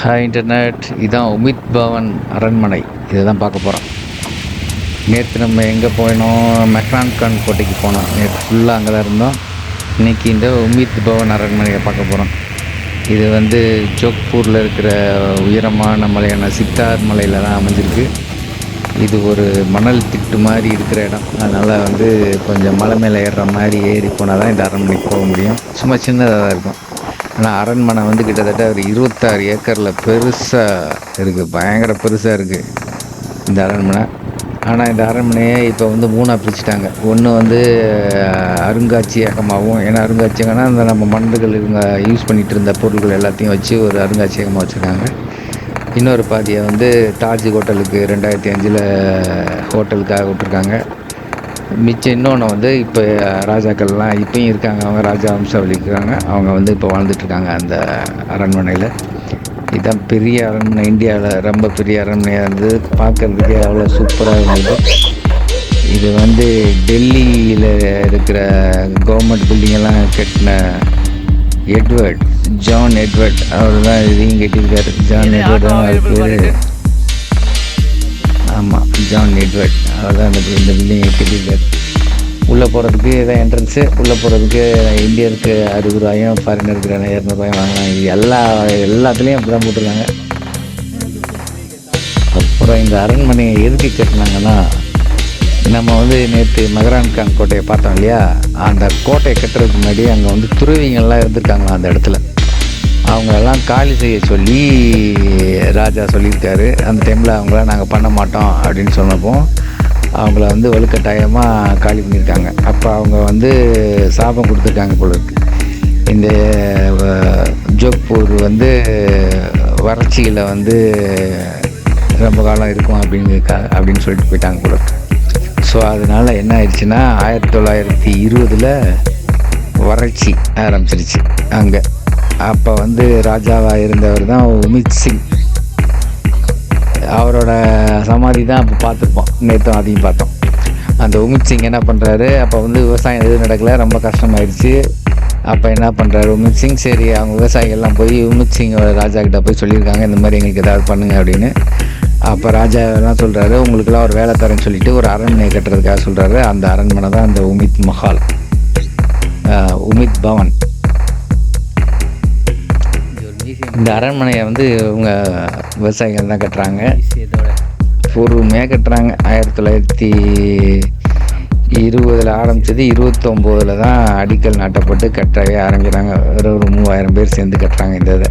Hi internet இதுதான் உமித் பவன் அரண்மனை. இதை தான் பார்க்க போகிறோம் நேற்று நம்ம எங்கே போயினோம் மெக்ரான்கான் கோட்டைக்கு போனோம். நேற்று ஃபுல்லாக அங்கே தான் இருந்தோம். இன்றைக்கி இந்த உமித் பவன் அரண்மனையை பார்க்க போகிறோம் இது வந்து ஜோக்பூரில் இருக்கிற உயரமான மலையான சித்தார் மலையில் தான் அமைஞ்சிருக்கு. இது ஒரு மணல் திட்டு மாதிரி இருக்கிற இடம். அதனால் வந்து கொஞ்சம் மலை மேலே ஏறுற மாதிரி ஏறி போனால் தான் இந்த அரண்மனைக்கு போக முடியும். சும்மா சின்னதாக தான் இருக்கும். ஆனால் அரண்மனை வந்து கிட்டத்தட்ட ஒரு இருபத்தாறு ஏக்கரில் பெருசாக இருக்குது பயங்கர பெருசாக இருக்குது இந்த அரண்மனை. ஆனால் இந்த அரண்மனையை இப்போ வந்து மூணாக பிரிச்சுட்டாங்க. ஒன்று வந்து அருங்காட்சியகமாகவும் ஏன்னா அருங்காட்சியகம்னா அந்த நம்ம மண்டுகள் இவங்க யூஸ் பண்ணிகிட்டு இருந்த பொருட்கள் எல்லாத்தையும் வச்சு ஒரு அருங்காட்சியகமாக வச்சுருக்காங்க. இன்னொரு பாதியை வந்து தாஜ் ஹோட்டலுக்கு ரெண்டாயிரத்தி அஞ்சில் ஹோட்டலுக்காக விட்ருக்காங்க மிச்சம் இன்னொன்று வந்து இப்போ ராஜாக்கள்லாம் இப்பயும் இருக்காங்க. அவங்க ராஜா வம்சாவளி இருக்காங்க. அவங்க வந்து இப்போ வாழ்ந்துட்டுருக்காங்க அந்த அரண்மனையில். இதுதான் பெரிய அரண்மனை. இந்தியாவில் ரொம்ப பெரிய அரண்மனையாக இருந்து பார்க்கறதுக்கே அவ்வளோ சூப்பராக இருந்தது. இது வந்து டெல்லியில் இருக்கிற கவர்மெண்ட் பில்டிங்கெல்லாம் கட்டின எட்வர்ட் ஜான் எட்வர்ட். அவர் தான் இதையும் கட்டியிருக்காரு. ஜான் எட்வர்ட் தான் அவர் பேர். ஆமாம் ஜான் எட்வர்ட் அதான் இந்த இந்த பில்டிங்கை கட்டியிருக்காரு உள்ளே போகிறதுக்கு இதான் என்ட்ரன்ஸு உள்ளே போகிறதுக்கு இந்தியருக்கு அறுபது ரூபாயும் ஃபாரினருக்கு இரநூறுபாயும் வாங்கினாங்க இது எல்லா எல்லாத்துலேயும் அப்படி தான் போட்டிருக்காங்க. அப்புறம் இந்த அரண்மனையை எதுக்கு கட்டினாங்கன்னா நம்ம வந்து நேற்று மகரான்கான் கோட்டையை பார்த்தோம் இல்லையா? அந்த கோட்டையை கட்டுறதுக்கு முன்னாடி அங்கே வந்து துருவிங்கள்லாம் இருந்திருக்காங்களா அந்த இடத்துல. அவங்களெல்லாம் காலி செய்ய சொல்லி ராஜா சொல்லியிருக்காரு. அந்த டைமில் அவங்களாம் நாங்கள் பண்ண மாட்டோம் அப்படின்னு சொன்னப்போ அவங்கள வந்து வலுக்கட்டாயமாக காலி பண்ணியிருக்காங்க. அப்போ அவங்க வந்து சாபம் கொடுத்துருக்காங்க போல இருக்கு. இந்த ஜோக்பூர் வந்து வறட்சியில் வந்து ரொம்ப காலம் இருக்கும் அப்படின்னு அப்படின்னு சொல்லிட்டு போயிட்டாங்க போல இருக்கு. ஸோ அதனால் என்ன ஆயிடுச்சுன்னா ஆயிரத்தி தொள்ளாயிரத்தி இருபதில் வறட்சி ஆரம்பிச்சிருச்சு அங்கே. அப்போ வந்து ராஜாவாக இருந்தவர் தான் உமித் சிங். அவரோட சமாதி தான் அப்போ பார்த்துருப்போம். நேற்று அதையும் பார்த்தோம். அந்த உமித் சிங் என்ன பண்ணுறாரு அப்போ வந்து விவசாயம் எதுவும் நடக்கல. ரொம்ப கஷ்டமாயிடுச்சு. அப்போ என்ன பண்ணுறாரு உமித் சிங்? சரி அவங்க விவசாயிகள்லாம் போய் உமித் சிங்கோட ராஜா கிட்ட போய் சொல்லியிருக்காங்க. இந்த மாதிரி எங்களுக்கு ஏதாவது பண்ணுங்க அப்படின்னு. அப்போ ராஜா எல்லாம் சொல்கிறாரு உங்களுக்கெல்லாம் ஒரு வேலை தரேன்னு சொல்லிட்டு ஒரு அரண்மனை கட்டுறதுக்காக சொல்கிறாரு அந்த அரண்மனை தான் அந்த உமித் மஹால். உமித் பவன். இந்த அரண்மனையை வந்து இவங்க விவசாயிகள் தான் கட்டுறாங்க. பூர்வமே கட்டுறாங்க. ஆயிரத்தி தொள்ளாயிரத்தி இருபதில் ஆரம்பித்தது இருபத்தொம்போதில் தான் அடிக்கல் நாட்டப்பட்டு கட்டவே ஆரம்பிக்கிறாங்க. ஒரு ஒரு மூவாயிரம் பேர் சேர்ந்து கட்டுறாங்க இந்த இதை.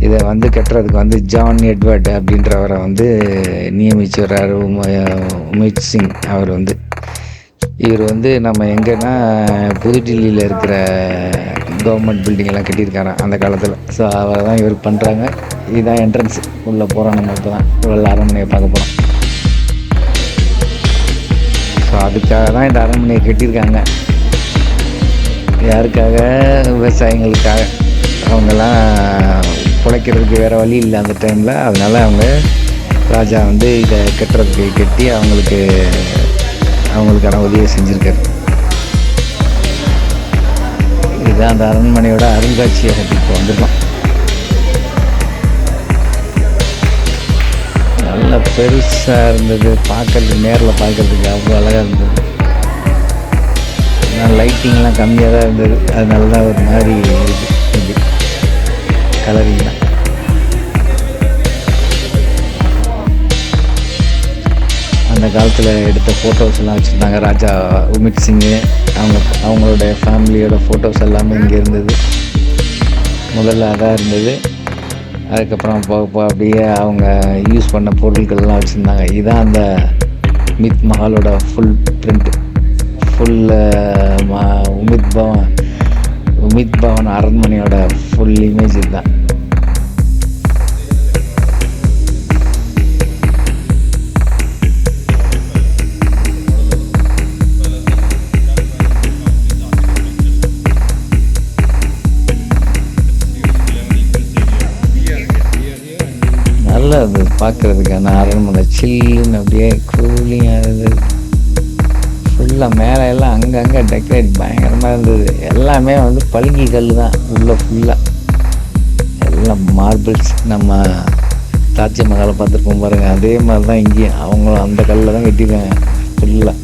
இதை வந்து கட்டுறதுக்கு வந்து ஜான் எட்வர்ட் அப்படின்றவரை வந்து நியமிச்சு வர்றாரு. உமித் சிங் அவர் வந்து. இவர் வந்து நம்ம எங்கன்னா புதுடில்லியில் இருக்கிற கவர்மெண்ட் பில்டிங்கெல்லாம் கட்டியிருக்காராம் அந்த காலத்தில். ஸோ அவரை தான் இவர் பண்ணுறாங்க இதுதான் என்ட்ரன்ஸ் உள்ளே போகிறோம் நம்ம இப்போ தான் உள்ள அரண்மனையை பார்க்க போகிறோம் ஸோ அதுக்காக தான் இந்த அரண்மனையை கட்டியிருக்காங்க. யாருக்காக? விவசாயிகளுக்காக. அவங்கெல்லாம் பிழைக்கிறதுக்கு வேறு வழி இல்லை அந்த டைமில் அதனால் அவங்க ராஜா வந்து இதை கட்டுறதுக்கு கட்டி அவங்களுக்கு அவங்களுக்கான உதவியை செஞ்சுருக்காரு. இதுதான் அந்த அரண்மனையோட அருங்காட்சியகத்துக்கு வந்திருக்கோம். நல்ல பெருசாக இருந்தது. பார்க்கறதுக்கு நேரில் பார்க்கறதுக்கு அவ்வளோ அழகாக இருந்தது. ஆனால் லைட்டிங்லாம் கம்மியாக தான் இருந்தது. அதனால தான் ஒரு மாதிரி இருக்குது கலரிங்லாம் அந்த காலத்தில் எடுத்த ஃபோட்டோஸ் எல்லாம் வச்சுருந்தாங்க. ராஜா உமித் சிங்கு அவங்க அவங்களோட ஃபேமிலியோட ஃபோட்டோஸ் எல்லாமே இங்கே இருந்தது. முதல்ல அதாக இருந்தது. அதுக்கப்புறம் போக போக அப்படியே அவங்க யூஸ் பண்ண பொருட்கள்லாம் வச்சுருந்தாங்க. இதுதான் அந்த மித் மஹாலோட full print full Umaid Bhawan Umaid Bhawan அரண்மனையோட full image இதுதான். நல்லா இருந்தது பார்க்குறதுக்கான அரண்மனை சில்லுன்னு அப்படியே கூலிங்காக இருந்தது. ஃபுல்லாக மேலே எல்லாம் அங்கங்கே டெக்கரேட் பயங்கரமாக இருந்தது. எல்லாமே வந்து பழுங்கி கல் தான் உள்ளே ஃபுல்லாக எல்லாம் மார்பிள்ஸ் நம்ம தாஜ்மஹாலை பார்த்துருப்போம் பாருங்கள் அதே மாதிரி தான் இங்கேயும். அவங்களும் அந்த கல்லில் தான் கட்டியிருக்காங்க ஃபுல்லாக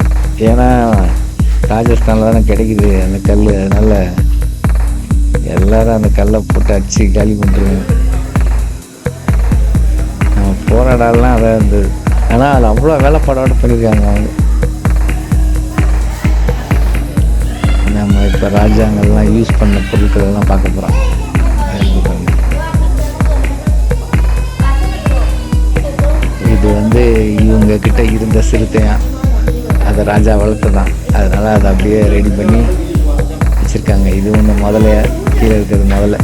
ஏன்னா ராஜஸ்தானில் தானே கிடைக்குது அந்த கல் அதனால் எல்லோரும் அந்த கல்லை போட்டு அடிச்சு காலி பண்ணுறாங்க நம்ம அதாக அதான் இருந்தது. ஆனால் அது அவ்வளோ வேலைப்பாடோடு பண்ணியிருக்காங்க அவங்க. நம்ம இப்போ ராஜாங்கள்லாம் யூஸ் பண்ண பொருட்கள் எல்லாம் பார்க்க போகிறோம் இது வந்து இவங்க கிட்ட இருந்த சிறுத்தையான் அதை ராஜா வளர்த்து தான் அதனால் அதை அப்படியே ரெடி பண்ணி வச்சுருக்காங்க. இது ஒன்று முதல்ல கீழே இருக்கிறது முதல்ல.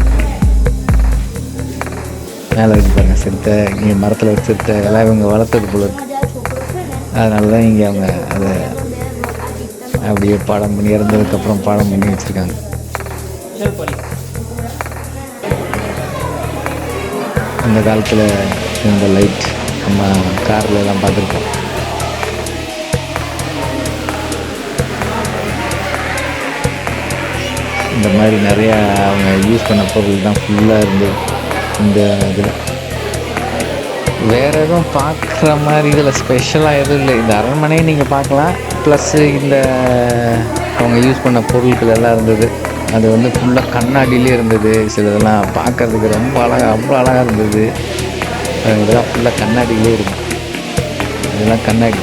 மேலே இருக்கு பாருங்க சிறுத்தை இங்கே மரத்தில் ஒரு சிறுத்தை எல்லாம் இவங்க வளர்த்தது போல இருக்கு. அதனால தான் இங்கே அவங்க அதை அப்படியே பாடம் பண்ணி இறந்ததுக்கப்புறம் பாடம் பண்ணி வச்சுருக்காங்க. அந்த காலத்தில் இந்த லைட் நம்ம காரில் எல்லாம் பார்த்துருக்கோம் இந்த மாதிரி நிறையா அவங்க யூஸ் பண்ண பொருள் தான் ஃபுல்லாக இருந்தது. இந்த இதில். வேறு எதுவும் பார்க்குற மாதிரி இதில் ஸ்பெஷலாக எதுவும் இல்லை. இந்த அரண்மனையை நீங்கள் பார்க்கலாம். ப்ளஸ்ஸு இந்த அவங்க யூஸ் பண்ண பொருட்கள் எல்லாம் இருந்தது. அது வந்து ஃபுல்லாக கண்ணாடியிலே இருந்தது. சிலதெல்லாம் பார்க்குறதுக்கு ரொம்ப அழகாக அவ்வளோ அழகாக இருந்தது. இதெல்லாம் ஃபுல்லாக கண்ணாடியிலே இருக்கும் இதெல்லாம் கண்ணாடி.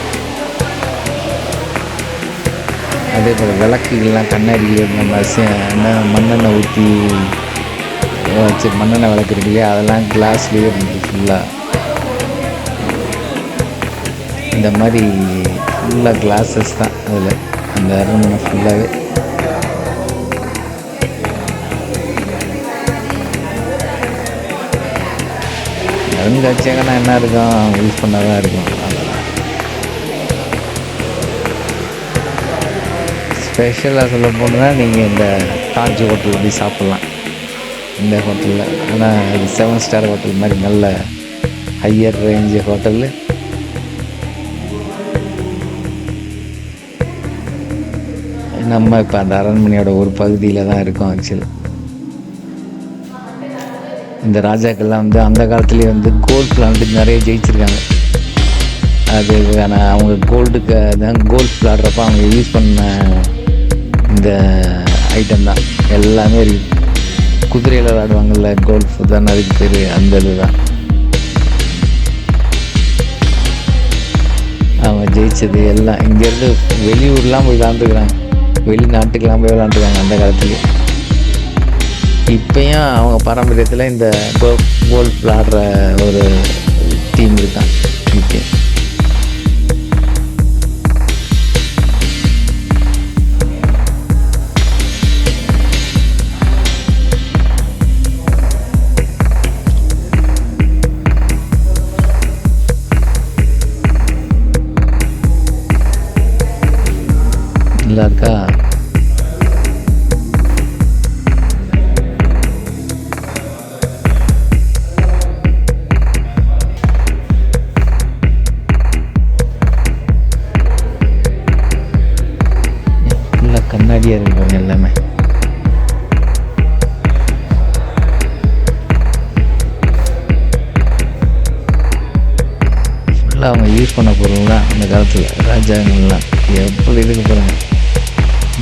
அதே போல் விளக்குகள்லாம் கண்ணாடியில் நம்ம என்ன மண்ணெண்ணெய் ஊற்றி வச்சு மண்ணெண்ணெய் விளக்கு இருக்கு இல்லையா? அதெல்லாம் கிளாஸ்லேயே இருந்தது ஃபுல்லாக இந்த மாதிரி ஃபுல்லாக கிளாஸஸ் தான் அதில். அந்த அரண்மனை ஃபுல்லாகவே அருங்காட்சியகம்னா என்ன இருக்கும்? யூஸ் பண்ணால் தான் இருக்கும் ஸ்பெஷலாக சொல்ல போனால் நீங்கள் இந்த தாஜ் ஹோட்டல் போய் சாப்பிட்லாம். இந்த ஹோட்டலில். ஆனால் இது செவன் ஸ்டார் ஹோட்டல் மாதிரி நல்ல ஹையர் ரேஞ்சு ஹோட்டலு நம்ம இப்போ அந்த அரண்மனையோட ஒரு பகுதியில் தான் இருக்கோம் ஆக்சுவலி இந்த ராஜாக்கள்லாம் வந்து அந்த காலத்துலேயே வந்து கோல்ட் பிளான்ட்டு நிறைய ஜெயிச்சிருக்காங்க. அது அவங்க கோல்டுக்கு தான் கோல்ட் விளாட்றப்ப அவங்க யூஸ் பண்ண இந்த ஐட்டம் தான். எல்லாமே இருக்குது குதிரையில் விளாடுவாங்கள்ல கோல்ஃப் தான் அதுக்கு பேர் அந்த இது தான் அவங்க ஜெயிச்சது எல்லாம். இங்கேருந்து வெளியூர்லாம் போய் விளாண்டுருக்குறாங்க வெளிநாட்டுக்கெலாம் போய் விளாண்டுருக்காங்க அந்த காலத்துலேயே. இப்பயும் அவங்க பாரம்பரியத்தில் இந்த கோல்ஃப் விளாடுற ஒரு யூஸ் பண்ண பொருள்லாம் அந்த காலத்தில். ராஜாங்கள்லாம். எப்படி இதுக்கு போகிறாங்க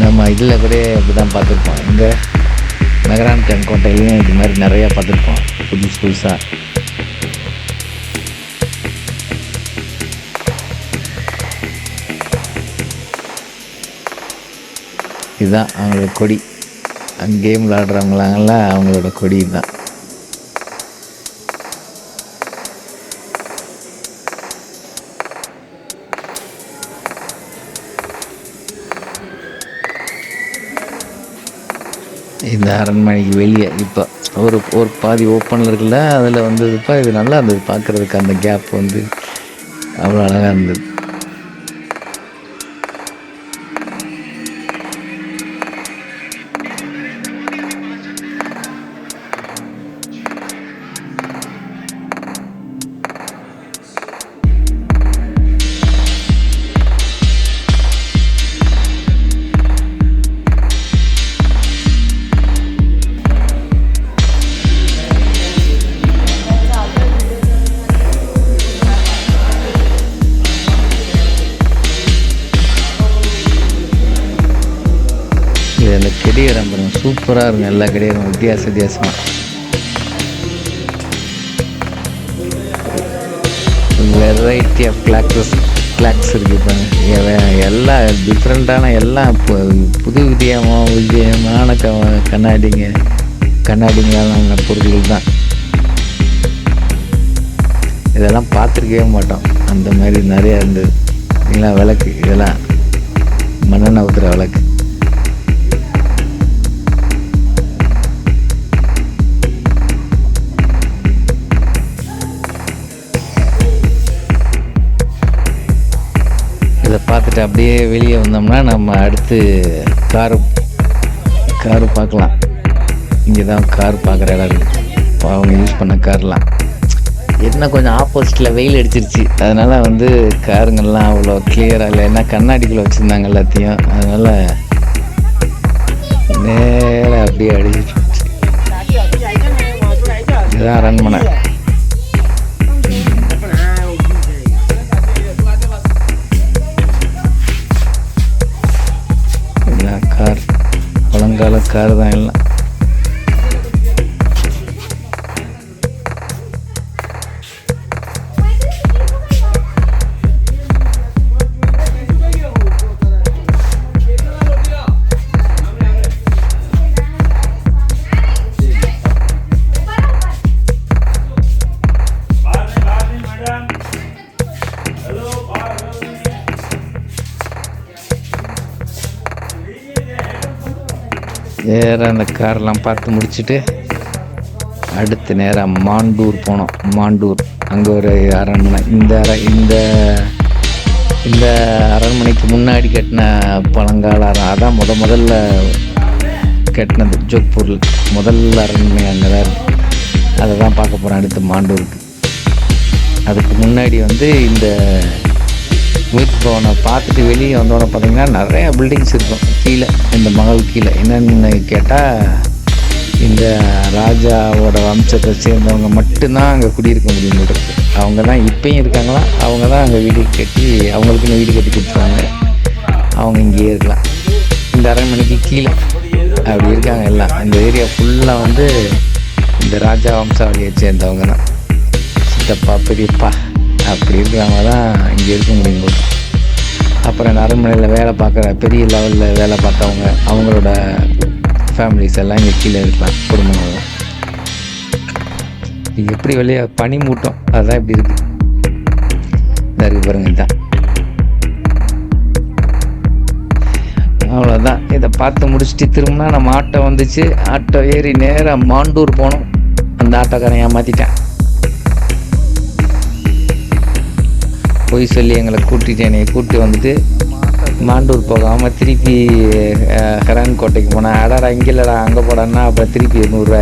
நம்ம இதில் கூட இப்படி தான் பார்த்துருப்போம். இங்கே மெகரான் கண் கோட்டையிலையும் இது மாதிரி நிறையா பார்த்துருப்போம். புதுசு புதுசாக இதுதான் அவங்களோட கொடி. கேம் விளாடுறவங்களாங்கலாம் அவங்களோட கொடி தான் இந்த அரண்மனைக்கு வெளியே இப்போ ஒரு ஒரு பாதி ஓப்பனில் இருக்குல்ல அதில் வந்ததுப்பா இது நல்லா இருந்தது பார்க்குறதுக்கு அந்த கேப் வந்து அவ்வளோ அழகாக இருந்தது. கடிகாரம் பாருங்க. சூப்பராக இருக்கும். எல்லா கடிகாரம் வித்தியாச வித்தியாசமாக வெரைட்டி ஆஃப் கிளாக்ஸஸ் கிளாக்ஸ் இருக்குது பாருங்க. எல்லாம் டிஃப்ரெண்ட்டான எல்லாம் பு- புது வித்தியமாக வித்தியமான க கண்ணாடிங்க. கண்ணாடிங்களான பொருட்கள் தான். இதெல்லாம் பார்த்துருக்கவே மாட்டோம். அந்த மாதிரி நிறையா இருந்தது. இல்லைங்களா விளக்கு இதெல்லாம் மண்ணெண்ணெய் ஊற்றுற விளக்கு. பார்த்துட்டு அப்படியே வெளியே வந்தோம்னா நம்ம அடுத்து காரு காரு பார்க்கலாம். இங்கே தான் கார் பார்க்குற இடம் இருக்குது அவங்க யூஸ் பண்ண கார்லாம் என்ன கொஞ்சம் ஆப்போசிட்டில் வெயில் அடிச்சிருச்சு. அதனால் வந்து காருங்கள்லாம் அவ்வளோ கிளியராக இல்லை. ஏன்னா கண்ணாடிக்குள்ளே வச்சுருந்தாங்க எல்லாத்தையும். அதனால் நேராக அப்படியே அடிச்சிட்டு இதுதான் அரண்மனை கார் தான் எல்லாம் நேராக அந்த கார்லாம் பார்த்து முடிச்சுட்டு அடுத்து நேராக மாண்டூர் போனோம். மாண்டூர். அங்கே ஒரு அரண்மனை. இந்த அர இந்த இந்த அரண்மனைக்கு முன்னாடி கட்டின பழங்கால அரண். அதான் முத முதல்ல கட்டினது ஜோத்பூரில். முதல் அரண்மனை அங்கே தான் அதை தான் பார்க்க போகிறேன் அடுத்து மாண்டூருக்கு. அதுக்கு முன்னாடி வந்து இந்த வீட்டு போன பார்த்துட்டு வெளியே வந்தோடனே பார்த்தீங்கன்னா நிறையா பில்டிங்ஸ் இருக்கும். கீழே இந்த மகள் கீழே. என்னென்னு கேட்டால் இந்த ராஜாவோட வம்சத்தை சேர்ந்தவங்க மட்டும்தான் அங்கே குடியிருக்க முடியும் இருக்கு. அவங்க தான் இப்பயும் இருக்காங்களா? அவங்க தான் அங்கே வீடு கட்டி அவங்களுக்குன்னு வீடு கட்டி கொடுத்துருவாங்க. அவங்க இங்கேயே இருக்கலாம். இந்த அரண்மனைக்கு கீழே அப்படி இருக்காங்க எல்லாம். இந்த ஏரியா ஃபுல்லாக வந்து இந்த ராஜா வம்சாவளியை சேர்ந்தவங்க தான். சித்தப்பா பெரியப்பா. அப்படி இருக்கிறவங்க தான் இங்கே இருக்க முடியும் போது அப்புறம் இந்த வேலை பார்க்குற பெரிய லெவலில் வேலை பார்த்தவங்க அவங்களோட ஃபேமிலிஸ் எல்லாம் இங்கே கீழே இருக்கலாம் குடும்பங்கள் இது எப்படி வெளியே பனி மூட்டம்? அதுதான் இப்படி இருக்கு. இந்த இருக்கு பாருங்க இதுதான் அவ்வளோதான் இதை பார்த்து முடிச்சுட்டு திரும்பினா நம்ம ஆட்டோ வந்துச்சு. ஆட்டோ ஏறி நேராக மாண்டூர் போனோம். அந்த ஆட்டோக்காரன் ஏமாற்றிட்டேன் பொய் சொல்லி எங்களை கூட்டிட்டு என்னை கூட்டி வந்துட்டு மாண்டூர் போகாமல் திருப்பி ஹெரான் கோட்டைக்கு போனேன். அடாடா இங்கே இல்லைடா அங்கே போடான்னா அப்புறம் திருப்பி நூறுரூவா